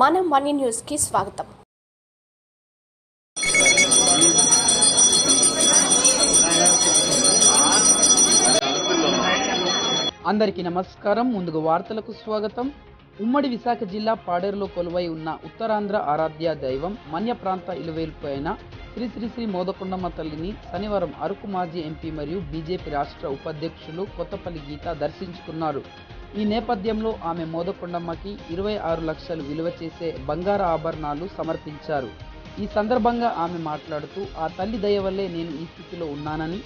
మనం మనీ న్యూస్కి స్వాగతం. అందరికీ నమస్కారం. ముందుగా వార్తలకు స్వాగతం. ఉమ్మడి విశాఖ జిల్లా పాడేరులో కొలువై ఉన్న ఉత్తరాంధ్ర ఆరాధ్య దైవం మన్య ప్రాంత ఇలువేల్పు అయిన శ్రీ శ్రీ శ్రీ మోదకొండమ్మ తల్లిని శనివారం అరకు మాజీ ఎంపీ మరియు బీజేపీ రాష్ట్ర ఉపాధ్యక్షులు కొత్తపల్లి గీత దర్శించుకున్నారు. ఈ నేపథ్యంలో ఆమె మోదకొండమ్మకి ఇరవై ఆరు లక్షలు విలువ చేసే బంగారు ఆభరణాలు సమర్పించారు. ఈ సందర్భంగా ఆమె మాట్లాడుతూ ఆ తల్లి దయ వల్లే నేను ఈ స్థితిలో ఉన్నానని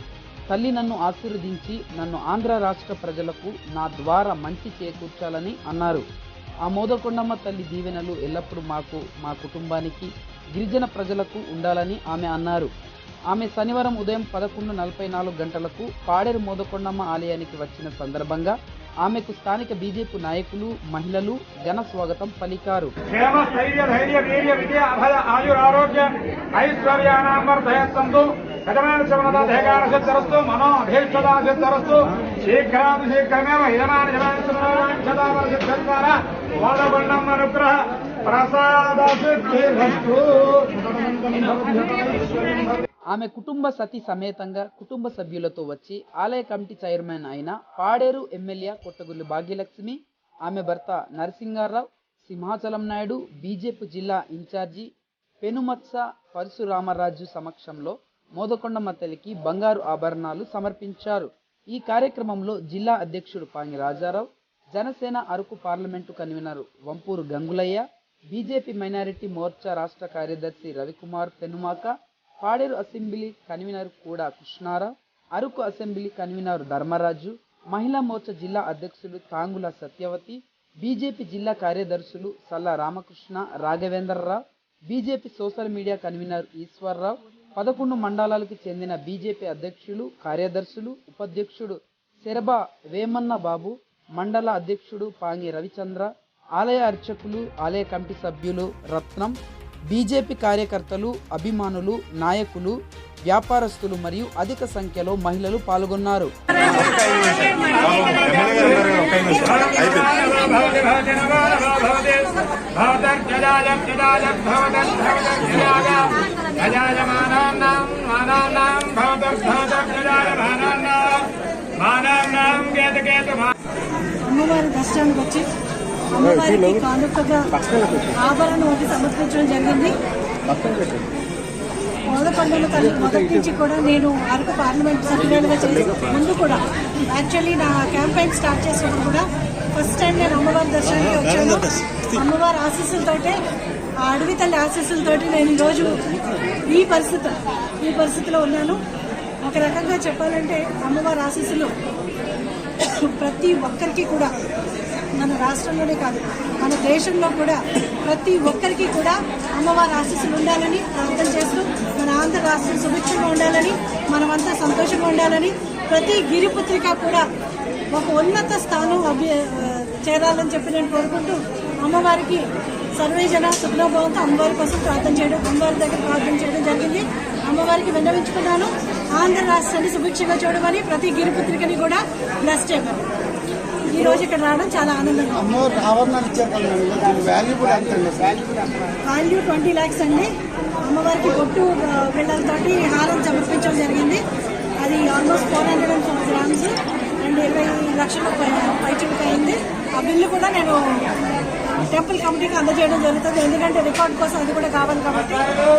తల్లి నన్ను ఆశీర్వదించి నన్ను ఆంధ్ర రాష్ట్ర ప్రజలకు నా ద్వారా మంచి చేకూర్చాలని అన్నారు. ఆ మోదకొండమ్మ తల్లి దీవెనలు ఎల్లప్పుడూ మాకు మా కుటుంబానికి గిరిజన ప్రజలకు ఉండాలని ఆమె అన్నారు. ఆమె శనివారం ఉదయం పదకొండు నలభై నాలుగు గంటలకు పాడేరు మోదకొండమ్మ ఆలయానికి వచ్చిన సందర్భంగా ఆమెకు స్థానిక బీజేపీ నాయకులు మహిళలు ఘన స్వాగతం పలికారు ఆయురారోగ్య ప్రసాద ఆమె కుటుంబ సతి సమేతంగా కుటుంబ సభ్యులతో వచ్చి ఆలయ కమిటీ చైర్మన్ అయిన పాడేరు ఎమ్మెల్యే కొట్టగుల్లు భాగ్యలక్ష్మి ఆమె భర్త నరసింగారావు సింహాచలం నాయుడు బీజేపీ జిల్లా ఇన్ఛార్జి పెనుమత్స పరశురామరాజు సమక్షంలో మోదకొండమ్మ తల్లికి బంగారు ఆభరణాలు సమర్పించారు. ఈ కార్యక్రమంలో జిల్లా అధ్యక్షుడు Pangi Rajarao Janasena Araku parliament convener Vampuru Gangulayya BJP minority Morcha రాష్ట్ర కార్యదర్శి రవికుమార్ పెనుమాక పాడేరు అసెంబ్లీ కన్వీనర్ కూడా కృష్ణారావు అరకు అసెంబ్లీ కన్వీనర్ ధర్మరాజు మహిళా మోర్చా జిల్లా అధ్యక్షులు తాంగుల సత్యవతి బీజేపీ జిల్లా కార్యదర్శులు Salla Ramakrishna Raghavendrarao BJP social media convener Eshwarrao పదకొండు మండలాలకు చెందిన బీజేపీ అధ్యక్షులు కార్యదర్శులు ఉపాధ్యక్షుడు శరభ వేమన్న బాబు మండల అధ్యక్షుడు పాంగి రవిచంద్ర ఆలయ అర్చకులు ఆలయ కమిటీ సభ్యులు రత్నం బీజేపీ కార్యకర్తలు అభిమానులు నాయకులు వ్యాపారస్తులు మరియు అధిక సంఖ్యలో మహిళలు పాల్గొన్నారు. అమ్మవారి దర్శనానికి వచ్చి అమ్మవారికి కానుకగా ఆభరణం ఒకటి సమర్పించడం జరిగింది. మోదకొండల తల్లి మొదటి నుంచి కూడా నేను అరకు పార్లమెంట్ సభ్యులుగా చేసి ముందు కూడా యాక్చువల్లీ నా క్యాంపెయిన్ స్టార్ట్ చేసినప్పుడు కూడా ఫస్ట్ టైం నేను అమ్మవారి దర్శనానికి వచ్చాను. అమ్మవారి ఆశీస్సులతోటే ఆ అడవి తల్లి ఆశీస్సులతోటి నేను ఈరోజు ఈ పరిస్థితి ఈ పరిస్థితిలో ఉన్నాను. ఒక రకంగా చెప్పాలంటే అమ్మవారి ఆశీస్సులు ప్రతి ఒక్కరికి కూడా మన రాష్ట్రంలోనే కాదు మన దేశంలో కూడా ప్రతి ఒక్కరికి కూడా అమ్మవారి ఆశీస్సులు ఉండాలని ప్రార్థన చేస్తూ మన ఆంధ్ర రాష్ట్రం సుభిక్షంగా ఉండాలని మనమంతా సంతోషంగా ఉండాలని ప్రతి గిరిపుత్రిక కూడా ఒక ఉన్నత స్థానం అభి చేరాలని చెప్పి నేను కోరుకుంటూ అమ్మవారికి సర్వేజన జన అమ్మవారి కోసం ప్రార్థన చేయడం అమ్మవారి దగ్గర ప్రార్థన చేయడం జరిగింది. అమ్మవారికి విన్నవించుకున్నాను. ఆంధ్ర రాష్ట్రాన్ని సుభిక్షంగా చూడమని ప్రతి గిరిపుత్రికని కూడా బ్లెస్ చేయగలను ఈ రోజు ఇక్కడ రావడం చాలా ఆనందంగా ఇచ్చారు కదా ఎంత వాల్యూ ట్వంటీ ల్యాక్స్ అండి. అమ్మవారికి బొట్టు ఆ, పిల్లలతోటి హారం సమర్పించడం జరిగింది. అది almost four hundred and four grams and ఇరవై లక్షల పైచిలకు అయింది ఆ బిల్లు కూడా నేను టెంపుల్ కమిటీకి అందజేయడం జరుగుతుంది. ఎందుకంటే రికార్డ్ కోసం అది కూడా కావాలి కాబట్టి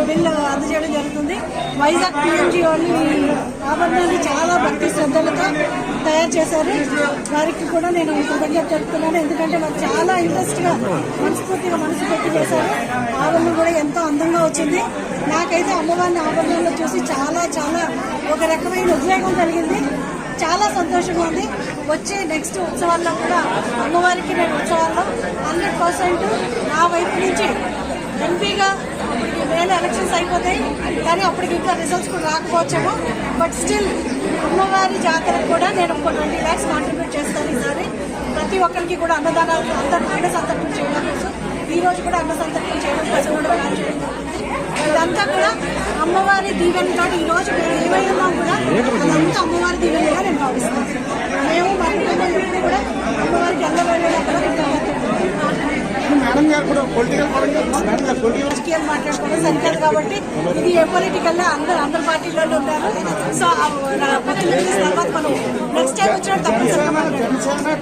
బిల్లు అందజేయడం జరుగుతుంది. వైజాగ్ పిఎంజీ వాళ్ళు ఈ ఆభరణాన్ని చాలా భక్తి శ్రద్ధలతో తయారు చేశారు. వారికి కూడా నేను కృతజ్ఞత చెప్తున్నాను. ఎందుకంటే వారు చాలా ఇంట్రెస్ట్గా మనస్ఫూర్తిగా మనసు పెట్టి చేశారు. ఆభరణం కూడా ఎంతో అందంగా వచ్చింది. నాకైతే అమ్మవారిని ఆభరణంలో చూసి చాలా చాలా ఒక రకమైన ఉద్వేగం కలిగింది. చాలా సంతోషంగా ఉంది. వచ్చే నెక్స్ట్ ఉత్సవాల్లో కూడా అమ్మవారికి నేను ఉత్సవాల్లో హండ్రెడ్ పర్సెంట్ నా వైపు నుంచి ఎంపీగా అప్పటికి వేల ఎలక్షన్స్ అయిపోతాయి. కానీ అప్పటికి ఇంకా రిజల్ట్స్ కూడా రాకపోవచ్చేమో. బట్ స్టిల్ అమ్మవారి జాతరకు కూడా నేను ఒక ట్వంటీ ల్యాక్స్ కాంట్రిబ్యూట్ చేస్తాను ఈసారి. ప్రతి ఒక్కరికి కూడా అన్నదానాలు అందరూ అన్న సంతర్పణ చేయడం కోసం ఈ రోజు కూడా అన్న సంతర్పణ చేయడం ప్లాన్ చేయడం. ఇదంతా కూడా అమ్మవారి దీవెనతో ఈ రోజు మేము ఏమైనా కూడా అదంతా అమ్మవారి దీవెనగా నేను భావిస్తున్నాను మేము మా కుటుంబం ఎప్పుడు కూడా అమ్మవారికి. మేడం గారు కూడా పొలిటికల్ పరంగా రాజకీయాలు మాట్లాడుకోవడం సరికాదు కాబట్టి ఇది ఏ పొలిటికల్ అందరు అందరు పార్టీలలో ఉన్నారు సో తర్వాత మనం నెక్స్ట్ టైం వచ్చినప్పుడు తప్పనిసరిగా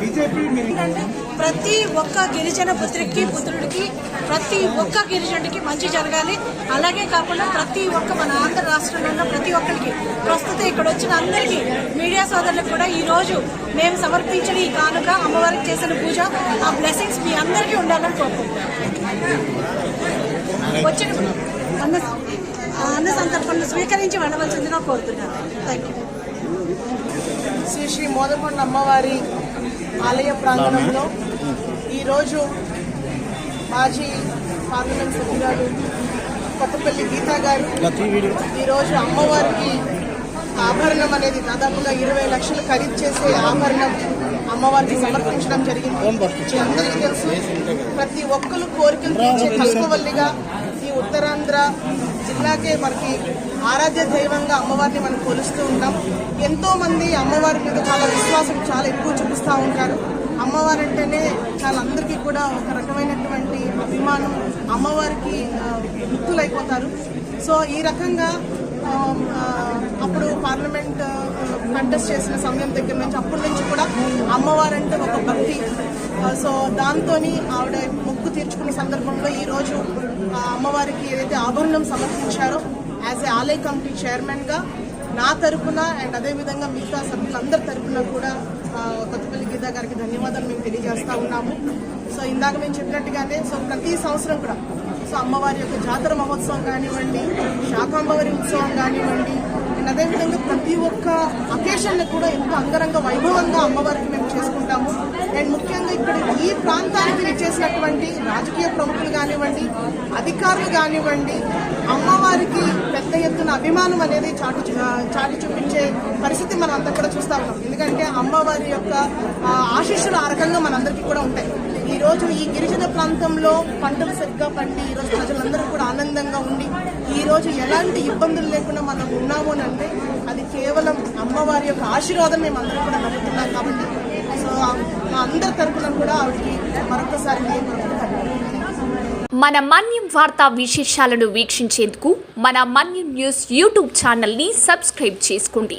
బీజేపీ ఏంటంటే ప్రతి ఒక్క గిరిజన పుత్రికి పుత్రుడికి ప్రతి ఒక్క గిరిజనుడికి మంచి జరగాలి. అలాగే కాకుండా ప్రతి ఒక్క మన ఆంధ్ర రాష్ట్రంలో ఉన్న ప్రతి ఒక్కరికి ప్రస్తుతం ఇక్కడ వచ్చిన అందరికీ మీడియా సోదరులకు కూడా ఈరోజు మేము సమర్పించిన ఈ కానుక అమ్మవారికి చేసిన పూజ ఆ బ్లెస్సింగ్స్ మీ అందరికీ ఉండాలని కోరుకుంటున్నాను వచ్చిన అన్న ఆ అన్న సందర్భంలో స్వీకరించి వెళ్ళవలసిందిగా కోరుతున్నాను. థ్యాంక్ యూ శ్రీ శ్రీ మోదకొండ అమ్మవారి ఆలయ ప్రాంగణంలో ఈరోజు మాజీ పార్లమెంట్ సభ్యురాలు కొత్తపల్లి గీతా గారు ఈరోజు అమ్మవారికి ఆభరణం అనేది దాదాపుగా ఇరవై లక్షలు ఖరీదు చేసే ఆభరణం అమ్మవారికి సమర్పించడం జరిగింది. అందరికీ తెలుసు ప్రతి ఒక్కరు కోరికలు తీర్చే కల్పవల్లిగా ఈ ఉత్తరాంధ్ర జిల్లాకే మనకి ఆరాధ్య దైవంగా అమ్మవారిని మనం కొలుస్తూ ఉంటాం. ఎంతో మంది అమ్మవారి మీద చాలా విశ్వాసం చాలా ఎక్కువ చూపిస్తూ ఉంటారు. అమ్మవారు అంటేనే చాలా అందరికీ కూడా ఒక రకమైనటువంటి అభిమానం. అమ్మవారికి గుర్తులైపోతారు సో ఈ రకంగా అప్పుడు పార్లమెంట్ కంటెస్ట్ చేసిన సమయం దగ్గర నుంచి అప్పటి నుంచి కూడా అమ్మవారంటే ఒక భక్తి. సో దాంతో ఆవిడ మొక్కు తీర్చుకునే సందర్భంలో ఈరోజు ఆ అమ్మవారికి ఏదైతే ఆభరణం సమర్పించారో యాజ్ ఏ ఆలయ కమిటీ చైర్మన్గా నా తరపున అండ్ అదేవిధంగా మిగతా సభ్యులందరి తరపున కూడా కొత్తపల్లి గీత గారికి ధన్యవాదాలు మేము తెలియజేస్తూ ఉన్నాము. సో ఇందాక మేము చెప్పినట్టుగానే సో ప్రతి సంవత్సరం కూడా సో అమ్మవారి యొక్క జాతర మహోత్సవం కానివ్వండి శాకాంబవారి ఉత్సవం కానివ్వండి అండ్ అదేవిధంగా ప్రతి ఒక్క అకేషన్ని కూడా ఎంతో అంగరంగ వైభవంగా అమ్మవారికి మేము చేసుకుంటాము. అండ్ ముఖ్యంగా ఇక్కడ ఈ ప్రాంతానికి చేసినటువంటి రాజకీయ ప్రముఖులు కానివ్వండి అధికారులు కానివ్వండి అమ్మవారికి పెద్ద ఎత్తున అభిమానం అనేది చాటు చూ- చాటి చూపించే పరిస్థితి మనం అంతా కూడా చూస్తా ఉన్నాం. ఎందుకంటే అమ్మవారి యొక్క ఆశీస్సులు ఆ రకంగా మనందరికీ కూడా ఉంటాయి. ఈ రోజు ఈ గిరిజన ప్రాంతంలో పంటలు సరిగ్గా పండి ఈ రోజు ప్రజలందరూ కూడా ఆనందంగా ఉండి ఈ రోజు ఎలాంటి ఇబ్బందులు లేకుండా మనం ఉన్నాము అని అంటే అది కేవలం అమ్మవారి యొక్క ఆశీర్వాదం మేము అందరం కూడా నమ్ముతున్నాం కాబట్టి. సో మా అందరి తరపున కూడా ఆవిడకి మరొకసారి మన మన్యం వార్తా విశేషాలను వీక్షించేందుకు మన మన్యం న్యూస్ యూట్యూబ్ ఛానల్ని సబ్స్క్రైబ్ చేసుకోండి.